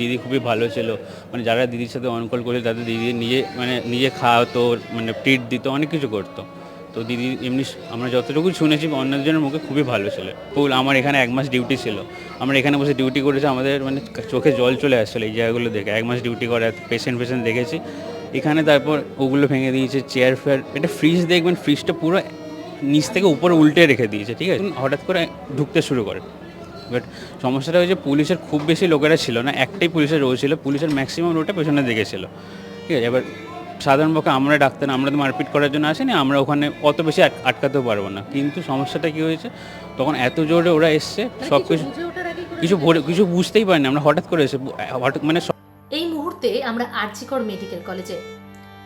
দিদি খুবই ভালো ছিল। মানে যারা দিদির সাথে অনকল করেছে, তাদের দিদি নিজে মানে নিজে খাওয়াতো মানে ট্রিট দিত, অনেক কিছু করতো। তো দিদি এমনি আমরা যতটুকু শুনেছি, অন্যজনের মুখে খুবই ভালো ছিল। ফুল আমার এখানে এক মাস ডিউটি ছিল। আমরা এখানে বসে ডিউটি করেছি, আমাদের মানে চোখে জল চলে আসছিল এই জায়গাগুলো দেখে। এক মাস ডিউটি করা পেশেন্ট পেশেন্ট দেখেছি। এখানে তারপর ওগুলো ভেঙে দিয়েছে চেয়ার ফেয়ার, এটা ফ্রিজ দেখবেন ফ্রিজটা পুরো নিচ থেকে উপরে উল্টে রেখে দিয়েছে, ঠিক আছে? হঠাৎ করে ঢুকতে শুরু করে। বাট সমস্যাটা হয়েছে পুলিশের খুব বেশি লোকেরা ছিল না একটাই পুলিশের রোল ছিল পুলিশের ম্যাক্সিমাম রোটা পেছনে দিকে ছিল। ঠিক আছে? এবার সাধারণ পক্ষে আমরা ডাক্তার আমরা তো মারপিট করার জন্য আসিনি আমরা ওখানে অত বেশি আটকাতেও পারব না। কিন্তু সমস্যাটা কী হয়েছে? তখন এত জোরে ওরা এসছে সব কিছু কিছু ভরে- কিছু বুঝতেই পারিনি আমরা হঠাৎ করে এসে হঠাৎ মানে এই মুহূর্তে আমরা আরজিকর মেডিকেল কলেজে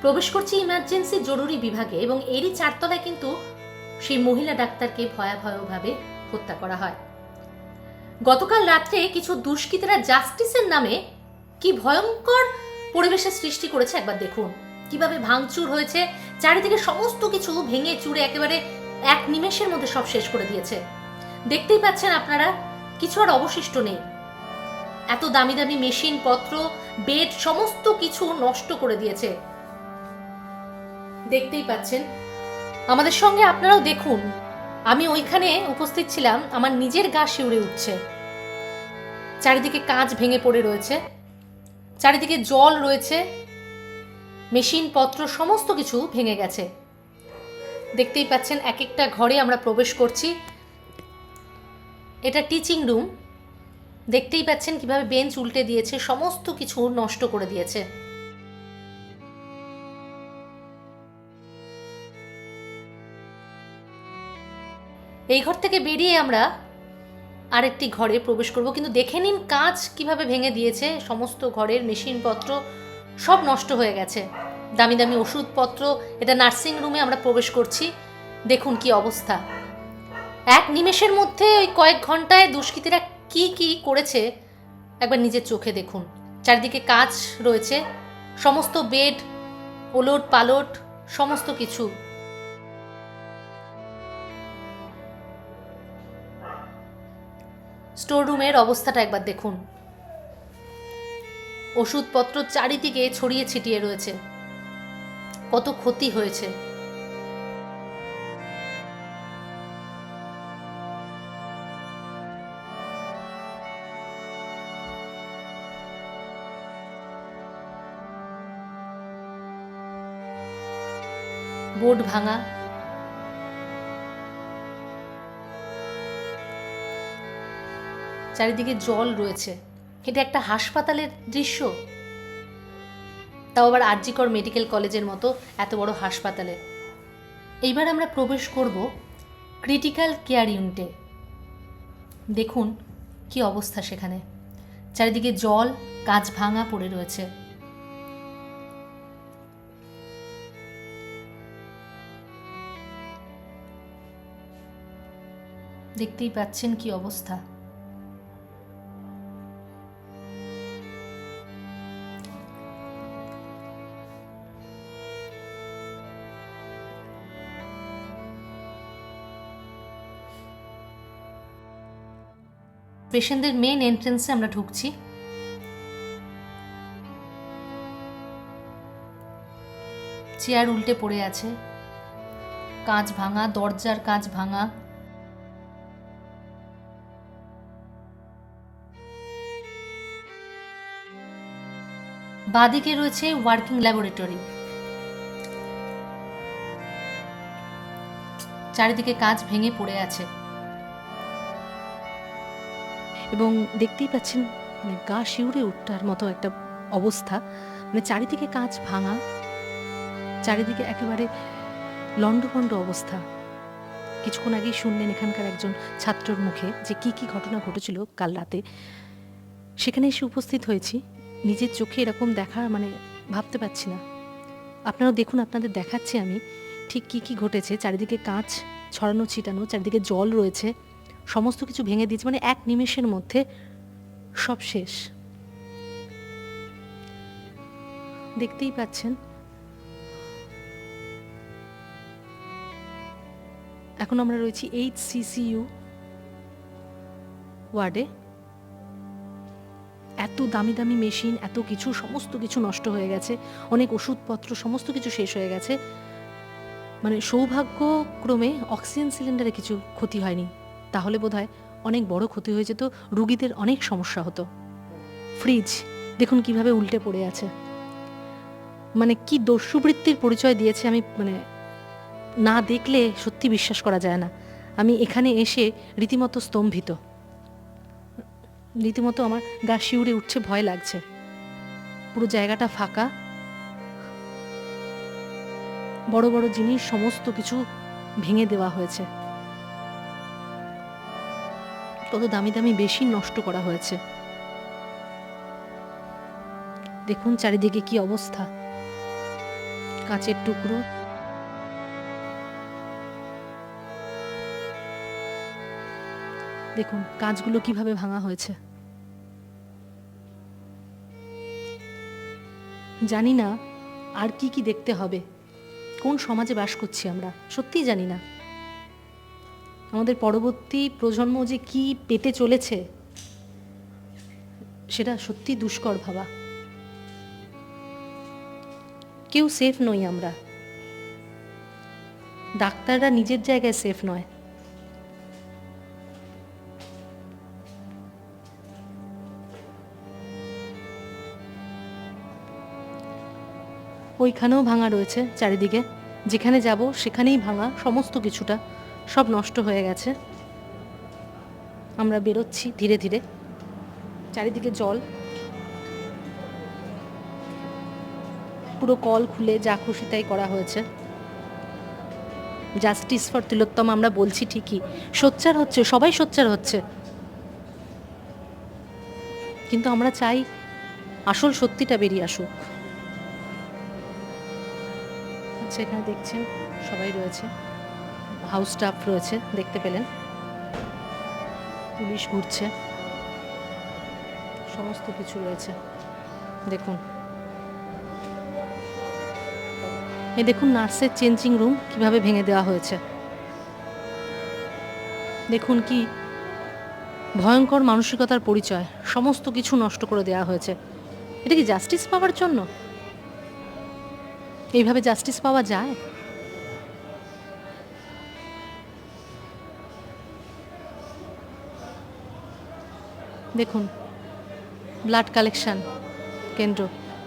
প্রবেশ করছি ইমার্জেন্সি জরুরি বিভাগে এবং এরই চারতলায় কিন্তু সেই মহিলা ডাক্তারকে ভয়াবহভাবে হত্যা করা হয়। গতকাল রাত্রে কিছু দুষ্কৃতীরা জাস্টিসের নামে কি ভয়ঙ্কর পরিবেশের সৃষ্টি করেছে একবার দেখুন। কীভাবে ভাঙচুর হয়েছে, চারিদিকে সমস্ত কিছু ভেঙে চুরে একেবারে এক নিমেষের মধ্যে সব শেষ করে দিয়েছে। দেখতেই পাচ্ছেন আপনারা, কিছু আর অবশিষ্ট নেই। এত দামি দামি মেশিন, পত্র, বেড, সমস্ত কিছু নষ্ট করে দিয়েছে। দেখতেই পাচ্ছেন, আমাদের সঙ্গে আপনারাও দেখুন। আমি ওইখানে উপস্থিত ছিলাম, আমার নিজের গা শিউরে উঠছে। চারিদিকে কাঁচ ভেঙে পড়ে রয়েছে। চারিদিকে জল রয়েছে। মেশিন পত্র সমস্ত কিছু ভেঙে গেছে। দেখতেই পাচ্ছেন এক একটা ঘরে আমরা প্রবেশ করছি। এটা টিচিং রুম দেখতেই পাচ্ছেন কীভাবে বেঞ্চ উল্টে দিয়েছে, সমস্ত কিছু নষ্ট করে দিয়েছে। এই ঘর থেকে বেরিয়ে আমরা আরেকটি ঘরে প্রবেশ করব। কিন্তু দেখে নিন কাঁচ কীভাবে ভেঙে দিয়েছে। সমস্ত ঘরের মেশিনপত্র সব নষ্ট হয়ে গেছে। দামি দামি ওষুধপত্র, এটা নার্সিং রুমে আমরা প্রবেশ করছি। দেখুন কি অবস্থা। এক নিমেষের মধ্যে ওই কয়েক ঘন্টায় দুষ্কৃতীরা কি কি করেছে, একবার নিজের চোখে দেখুন। চারিদিকে কাজ রয়েছে। সমস্ত বেড ওলট পালট সমস্ত কিছু। স্টোর রুমের অবস্থাটা একবার দেখুন। ওষুধপত্র চারিদিকে ছড়িয়ে ছিটিয়ে রয়েছে। কত ক্ষতি হয়েছে। বোর্ড ভাঙা চারিদিকে জল রয়েছে। এটা একটা হাসপাতালের দৃশ্য। তাও আবার আরজিকর মেডিকেল কলেজের মতো এত বড় হাসপাতালে। এইবার আমরা প্রবেশ করব ক্রিটিক্যাল কেয়ার ইউনিটে। দেখুন কি অবস্থা সেখানে। চারিদিকে জল, কাঁচ ভাঙা পড়ে রয়েছে। দেখতেই পাচ্ছেন কি অবস্থা। পেশেন্টদের মেন এন্ট্রেন্সে আমরা ঢুকছি। চেয়ার উল্টে পড়ে আছে। কাঁচ ভাঙা, দরজার কাঁচ ভাঙা। বাদিকে রয়েছে ওয়ার্কিং ল্যাবরেটরি চারিদিকে কাঁচ ভেঙে পড়ে আছে। এবং দেখতেই পাচ্ছেন মানে গা শিউরে উঠটার মতো একটা অবস্থা। মানে চারিদিকে কাঁচ ভাঙা, চারিদিকে একেবারে লণ্ডভণ্ড অবস্থা। কিছুক্ষণ আগেই শুনলেন এখানকার একজন ছাত্রর মুখে যে কি কি ঘটনা ঘটেছিল কাল রাতে। সেখানে এসে উপস্থিত হয়েছি। নিজের চোখে এরকম দেখা মানে ভাবতে পারছি না। আপনারাও দেখুন, আপনাদের দেখাচ্ছি আমি ঠিক কি কি ঘটেছে। চারিদিকে কাঁচ ছড়ানো, ছিটানো, চারিদিকে জল রয়েছে। সমস্ত কিছু ভেঙে দিয়েছে মানে এক নিমেষের মধ্যে সব শেষ। দেখতেই পাচ্ছেন। এখন আমরা রয়েছি এইচ সিসিইউ ওয়ার্ডে। এত দামি দামি মেশিন, এত কিছু, সমস্ত কিছু নষ্ট হয়ে গেছে। অনেক ওষুধপত্র, সমস্ত কিছু শেষ হয়ে গেছে। মানে সৌভাগ্যক্রমে অক্সিজেন সিলিন্ডারে কিছু ক্ষতি হয়নি। তাহলে বোধহয় অনেক বড় ক্ষতি হয়ে যেত, রুগীদের অনেক সমস্যা হতো। ফ্রিজ, দেখুন কীভাবে উল্টে পড়ে আছে। মানে কি দস্যুবৃত্তির পরিচয় দিয়েছে আমি মানে না দেখলে সত্যি বিশ্বাস করা যায় না। আমি এখানে এসে রীতিমতো স্তম্ভিত। রীতিমতো আমার গা শিউরে উঠছে, ভয় লাগছে। পুরো জায়গাটা ফাঁকা। বড় বড় জিনিস, সমস্ত কিছু ভেঙে দেওয়া হয়েছে। কত দামি দামি বেশি নষ্ট করা হয়েছে। দেখুন চারিদিকে কি অবস্থা। কাঁচের টুকরো। দেখুন, কাঁচগুলো কীভাবে ভাঙা হয়েছে। জানি না আর কি কি দেখতে হবে। কোন সমাজে বাস করছি আমরা? সত্যিই জানি না। আমাদের পরবর্তী প্রজন্ম যে কি পেতে চলেছে, সেটা সত্যি দুষ্কর ভাবা। কেউ সেফ নই আমরা। ডাক্তাররা নিজের জায়গায় সেফ নয়। ওইখানেও ভাঙা রয়েছে চারিদিকে। যেখানে যাব সেখানেই ভাঙা সমস্ত কিছুটা। সব নষ্ট হয়ে গেছে। আমরা বেরোচ্ছি ধীরে ধীরে। চারিদিকে জল। পুরো কল খুলে যা খুশি তাই করা হয়েছে। জাস্টিস ফর তিলোত্তম, আমরা বলছি ঠিকই। সোচ্চার হচ্ছে, সবাই সোচ্চার হচ্ছে। কিন্তু আমরা চাই আসল সত্যিটা বেরিয়ে আসুক। আচ্ছা এখানে দেখছেন, সবাই রয়েছে। হাউস স্টাফ রয়েছে, দেখতে পেলেন। পুলিশ ঘুরছে। সমস্ত কিছু রয়েছে। দেখুন। এই দেখুন নার্সের চেঞ্জিং রুম কীভাবে ভেঙে দেওয়া হয়েছে। দেখুন কি ভয়ঙ্কর মানসিকতার পরিচয়, সমস্ত কিছু নষ্ট করে দেওয়া হয়েছে। এটা কি জাস্টিস পাওয়ার জন্য? এইভাবে জাস্টিস পাওয়া যায়? দেখুন ব্লাড কালেকশন কেন্দ্র,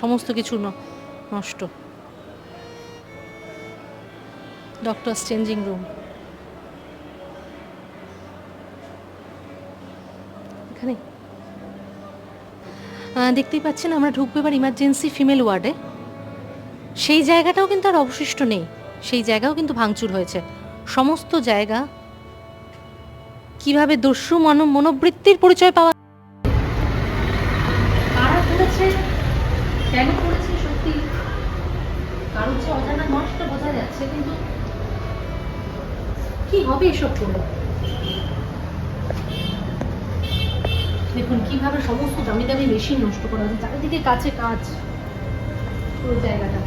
সমস্ত কিছু নষ্ট। ডক্টরস চেঞ্জিং রুম এখানে। দেখতেই পাচ্ছেন, আমরা ঢুকবো এবার ইমার্জেন্সি ফিমেল ওয়ার্ডে সেই জায়গাটাও কিন্তু আর অবশিষ্ট নেই। সেই জায়গাও কিন্তু ভাঙচুর হয়েছে। সমস্ত জায়গা কীভাবে দস্যু মন মনোবৃত্তির পরিচয় পাওয়া কারা করেছে কেন করেছে সত্যি কারোর যে অজানা নয় সেটা বোঝা যাচ্ছে কিন্তু কি হবে এসব করে দেখুন, কীভাবে সমস্ত দামি দামি মেশিন নষ্ট করা হয়েছে চারিদিকে কাছে কাজ পুরো জায়গাটা।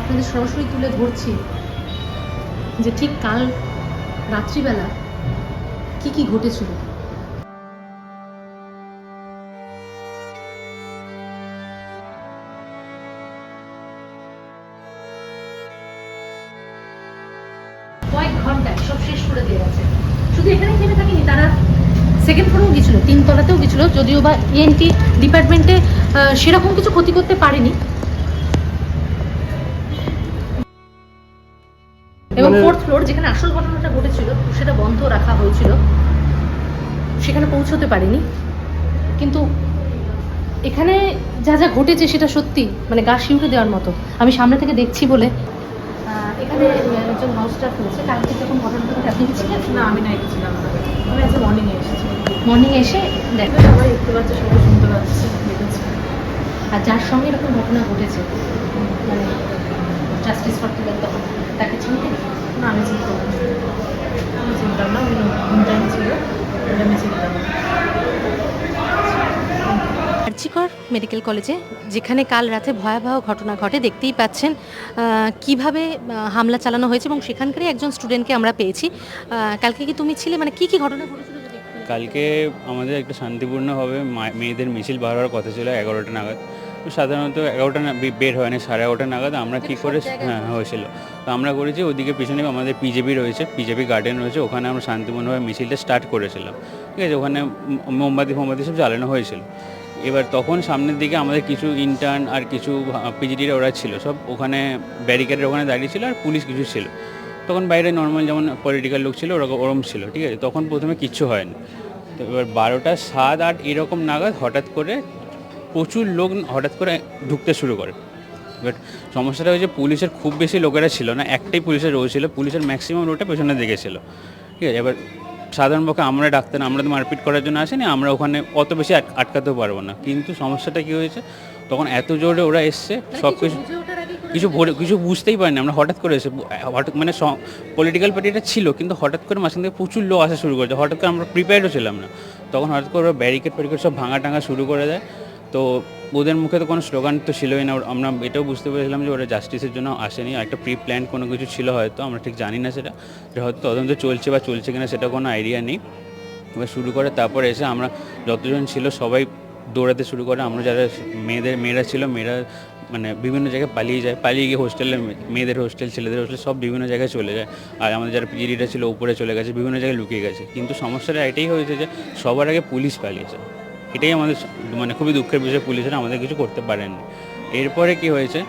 আপনাদের সরাসরি তুলে ধরছি যে ঠিক কাল রাত্রিবেলা কি কি ঘটেছিল? করে দিয়ে গেছে। শুধু এখানে থেমে থাকেনি তারা সেকেন্ড ফ্লোরেও গেছিল তিনতলাতেও গেছিল যদিও বা ইএনটি ডিপার্টমেন্টে সেরকম কিছু ক্ষতি করতে পারেনি। এবং মানে- ফোর্থ ফ্লোর যেখানে আসল ঘটনাটা ঘটেছিল সেটা বন্ধ রাখা হয়েছিল। সেখানে পৌঁছতে পারিনি। কিন্তু এখানে যা যা ঘটেছে সেটা সত্যি মানে গা শিউরে দেওয়ার মতো। আমি সামনে থেকে দেখছি বলে। আহ, এখানে একজন হাউস স্টাফ রয়েছে কালকে যখন আপনি কি ছিলেন না আমি নাই ছিলাম না। আমি আজকে মর্নিংয়ে এসেছি। মর্নিং এসে দেখ সবাই দেখতে পাচ্ছে সবাই শুনতে পাচ্ছে আর যার সঙ্গে এরকম ঘটনা ঘটেছে মানে জাস্টিস ফর তিলোত্তম তাকে চিনতেন না আমি চিনতাম না। আমি চিনতাম না উনি ছিল আমি চিনতাম আরজিকর মেডিকেল কলেজে যেখানে কাল রাতে ভয়াবহ ঘটনা ঘটে দেখতেই পাচ্ছেন কীভাবে হামলা চালানো হয়েছে এবং সেখানকারই একজন স্টুডেন্টকে আমরা পেয়েছি। কালকে কি তুমি ছিলে? মানে কি কি ঘটনা ঘটেছিল কালকে আমাদের একটা শান্তিপূর্ণভাবে মেয়েদের মিছিল বার হওয়ার কথা ছিল এগারোটা নাগাদ। সাধারণত এগারোটা না বের হয় না সাড়ে এগারোটা নাগাদ আমরা কী করে হ্যাঁ হয়েছিল। তো আমরা করেছি ওদিকে পিছনে আমাদের পিজেপি রয়েছে পিজেপি গার্ডেন রয়েছে ওখানে আমরা শান্তিপূর্ণভাবে মিছিলটা স্টার্ট করেছিলাম। ঠিক আছে ওখানে মোমবাতি ফোমবাতি সব জ্বালানো হয়েছিল। এবার তখন সামনের দিকে আমাদের কিছু ইন্টার্ন আর কিছু পিজিডিরা ওরা ছিল। সব ওখানে ব্যারিকেডের ওখানে দাঁড়িয়ে ছিল আর পুলিশ কিছু ছিল। তখন বাইরে নর্মাল যেমন পলিটিক্যাল লোক ছিল ওরকম ওরম ছিল, ঠিক আছে? তখন প্রথমে কিচ্ছু হয়নি। তো এবার বারোটা সাত আট এরকম নাগাদ হঠাৎ করে প্রচুর লোক হঠাৎ করে ঢুকতে শুরু করে। বাট সমস্যাটা হয়েছে পুলিশের খুব বেশি লোকেরা ছিল না, একটাই পুলিশের রোল ছিল, পুলিশের ম্যাক্সিমাম রোটা পেছনে দিকে ছিল। ঠিক আছে? এবার সাধারণ পক্ষে আমরা ডাক্তার আমরা তো মারপিট করার জন্য আসিনি আমরা ওখানে অত বেশি আটকাতেও পারব না। কিন্তু সমস্যাটা কি হয়েছে? তখন এত জোরে ওরা এসছে সব কিছু কিছু ভরে- কিছু বুঝতেই পারিনি আমরা হঠাৎ করে এসে হঠাৎ মানে পলিটিক্যাল পার্টিটা ছিল কিন্তু হঠাৎ করে মাঝখান থেকে প্রচুর লোক আসা শুরু করেছে। হঠাৎ করে আমরা প্রিপেয়ারও ছিলাম না। তখন হঠাৎ করে ওরা ব্যারিকেড ফ্যারিকেড সব ভাঙা টাঙা শুরু করে দেয়। তো ওদের মুখে তো কোনো স্লোগান তো ছিলই না। আমরা এটাও বুঝতে পেরেছিলাম যে ওরা জাস্টিসের জন্য আসেনি। একটা প্রি প্ল্যান কোনো কিছু ছিল হয়তো, আমরা ঠিক জানি না সেটা। যে হয়তো তদন্ত চলছে বা চলছে কিনা সেটা কোনো আইডিয়া নেই। এবার শুরু করে তারপর এসে আমরা যতজন ছিল সবাই দৌড়াতে শুরু করে। আমরা যারা মেয়েদের, মেয়েরা ছিল, মেয়েরা মানে বিভিন্ন জায়গায় পালিয়ে যায়। পালিয়ে গিয়ে হোস্টেলে মেয়েদের হোস্টেল ছেলেদের হোস্টেল সব বিভিন্ন জায়গায় চলে যায়। আর আমাদের যারা পিজিডিটা ছিল, উপরে চলে গেছে, বিভিন্ন জায়গায় লুকিয়ে গেছে। কিন্তু সমস্যাটা এটাই হয়েছে যে সবার আগে পুলিশ পালিয়েছে। এটাই আমাদের মানে খুবই দুঃখের বিষয়, পুলিশেরা আমাদের কিছু করতে পারেননি। এরপরে কি হয়েছে,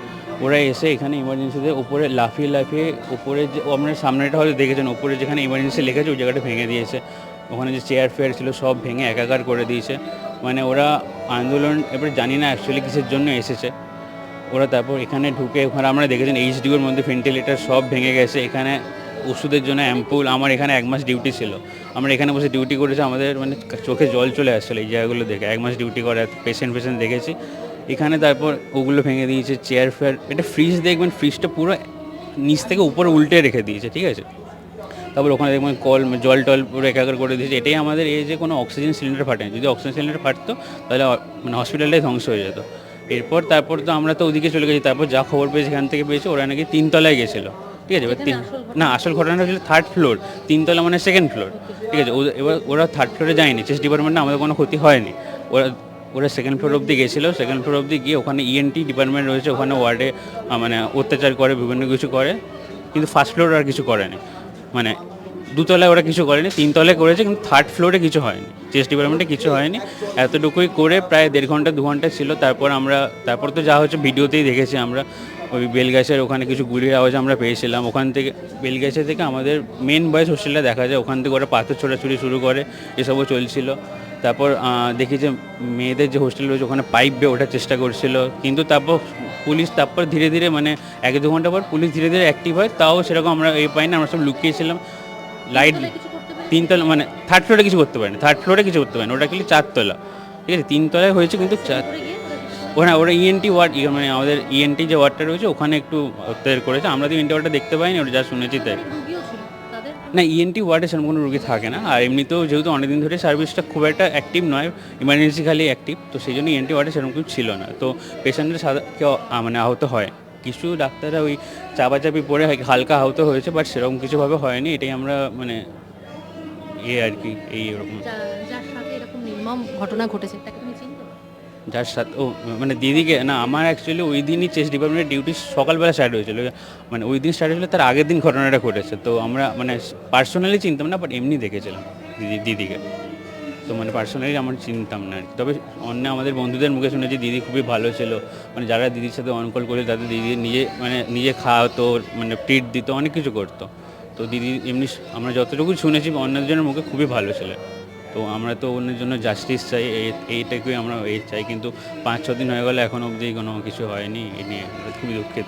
ওরা এসে এখানে ইমার্জেন্সিতে উপরে লাফিয়ে লাফিয়ে উপরে যে আপনার সামনেটা হয়তো দেখেছেন, উপরে যেখানে ইমার্জেন্সি লেখেছে, ওই জায়গাটা ভেঙে দিয়েছে। ওখানে যে চেয়ার ফেয়ার ছিল, সব ভেঙে একাকার করে দিয়েছে। মানে ওরা আন্দোলন, এবার জানি না অ্যাকচুয়ালি কিসের জন্য এসেছে। ওরা তারপর এখানে ঢুকে, ওখানে আমরা দেখেছেন এইচডিওর মধ্যে ভেন্টিলেটার সব ভেঙে গেছে। এখানে ওষুধের জন্য অ্যাম্পুল, আমার এখানে এক মাস ডিউটি ছিল। আমরা এখানে বসে ডিউটি করেছি, আমাদের মানে চোখে জল চলে আসছিল এই জায়গাগুলো দেখে। এক মাস ডিউটি করে পেশেন্ট পেশেন্ট দেখেছি। এখানে তারপর ওগুলো ভেঙে দিয়েছে চেয়ার ফেয়ার, এটা ফ্রিজ দেখবেন ফ্রিজটা পুরো নিচ থেকে উপরে উল্টে রেখে দিয়েছে, ঠিক আছে? তারপর ওখানে দেখবেন কল, জল টল পুরো একাকার করে দিয়েছে। এটাই আমাদের এই যে কোনো অক্সিজেন সিলিন্ডার ফাটেনি। যদি অক্সিজেন সিলিন্ডার ফাটতো, তাহলে মানে হসপিটালটাই ধ্বংস হয়ে যেত। এরপর তারপর তো আমরা তো ওদিকে চলে গেছি, তারপর যা খবর পেয়েছি, এখান থেকে পেয়েছি, ওরা নাকি তিনতলায় গেছিল। ঠিক আছে এবার তিন না আসল ঘটনাটা হচ্ছিল থার্ড ফ্লোর তিনতলা মানে সেকেন্ড ফ্লোর ঠিক আছে ও- এবার ওরা থার্ড ফ্লোরে যায়নি চেস্ট ডিপার্টমেন্টে আমাদের কোনো ক্ষতি হয়নি। ওরা ওরা সেকেন্ড ফ্লোর অবধি গেছিল সেকেন্ড ফ্লোর অবধি গিয়ে ওখানে ইএনটি ডিপার্টমেন্ট রয়েছে ওখানে ওয়ার্ডে মানে অত্যাচার করে বিভিন্ন কিছু করে কিন্তু ফার্স্ট ফ্লোর আর কিছু করেনি। মানে দুতলায় ওরা কিছু করেনি তিনতলায় করেছে কিন্তু থার্ড ফ্লোরে কিছু হয়নি চেস্ট ডিপার্টমেন্টে কিছু হয়নি। এতটুকুই করে প্রায় দেড় ঘণ্টা দু ঘণ্টা ছিল তারপর আমরা তারপর তো যা হচ্ছে ভিডিওতেই দেখেছি আমরা। ওই বেলগাছের ওখানে কিছু গুলির আওয়াজ আমরা পেয়েছিলাম। ওখান থেকে বেলগাছে থেকে আমাদের মেন বয়েস হোস্টেলটা দেখা যায়। ওখান থেকে ওরা পাথর ছোড়াছুড়ি শুরু করে এসবও চলছিল। তারপর দেখি যে মেয়েদের যে হোস্টেল রয়েছে ওখানে পাইপ বেয়ে ওঠার চেষ্টা করছিল। কিন্তু তারপর পুলিশ তারপর ধীরে ধীরে মানে এক দু ঘণ্টা পর পুলিশ ধীরে ধীরে অ্যাক্টিভ হয়। তাও সেরকম আমরা এই পাই না আমরা সব লুকিয়েছিলাম। লাইট তিনতলা মানে থার্ড ফ্লোরে কিছু করতে পারেনি। থার্ড ফ্লোরে কিছু করতে পারেনি। ওটা কিন্তু চারতলা। ঠিক আছে তিনতলায় হয়েছে কিন্তু চার ওখানে ওরা ইএনটি ওয়ার্ড মানে আমাদের ইএনটি যে ওয়ার্ডটা রয়েছে, ওখানে একটু অত্যাচার করেছে। আমরা তো ইএনটি ওয়ার্ডটা দেখতে পাইনি, ওটা যা শুনেছি তাই। না ইএনটি ওয়ার্ডে সেরকম কোনো রুগী থাকে না। আর এমনিতেও যেহেতু অনেকদিন ধরে সার্ভিসটা খুব একটা অ্যাক্টিভ নয় ইমার্জেন্সি খালি অ্যাক্টিভ তো সেই জন্য ইএনটি ওয়ার্ডে সেরকম কিছু ছিল না। তো পেশেন্টের সাদা কেউ মানে আহত হয়। কিছু ডাক্তাররা ওই চাপাচাপি হয়- হালকা আহত হয়েছে বাট সেরকম কিছুভাবে হয়নি। এটাই আমরা মানে এ আর কি, এই এরকম ঘটনা ঘটেছে যার সাথে, ও মানে দিদিকে, না, আমার অ্যাকচুয়ালি ওই দিনই চেস্ট ডিপার্টমেন্টের ডিউটি সকালবেলা স্টার্ট হয়েছিল। মানে ওই দিন স্টার্ট হয়েছিল, তার আগের দিন ঘটনাটা ঘটেছে। তো আমরা মানে পার্সোনালি চিনতাম না বাট এমনি দেখেছিলাম দিদি, দিদিকে। তো মানে পার্সোনালি আমার চিনতাম না তবে অন্য আমাদের বন্ধুদের মুখে শুনেছি দিদি খুবই ভালো ছিল। মানে যারা দিদির সাথে অনকল করে তাদের দিদি নিজে মানে নিজে খাওয়াতো মানে ট্রিট দিত, অনেক কিছু করতো। তো দিদি এমনি, আমরা যতটুকু শুনেছি, অন্যজনের মুখে খুবই ভালো ছিল। তো আমরা তো অন্যের জন্য জাস্টিস চাই এই- এইটাকেই আমরা এই চাই। কিন্তু পাঁচ ছ দিন হয়ে গেলে, এখন অবধি কোনো কিছু হয়নি, এ নিয়ে খুবই দুঃখিত।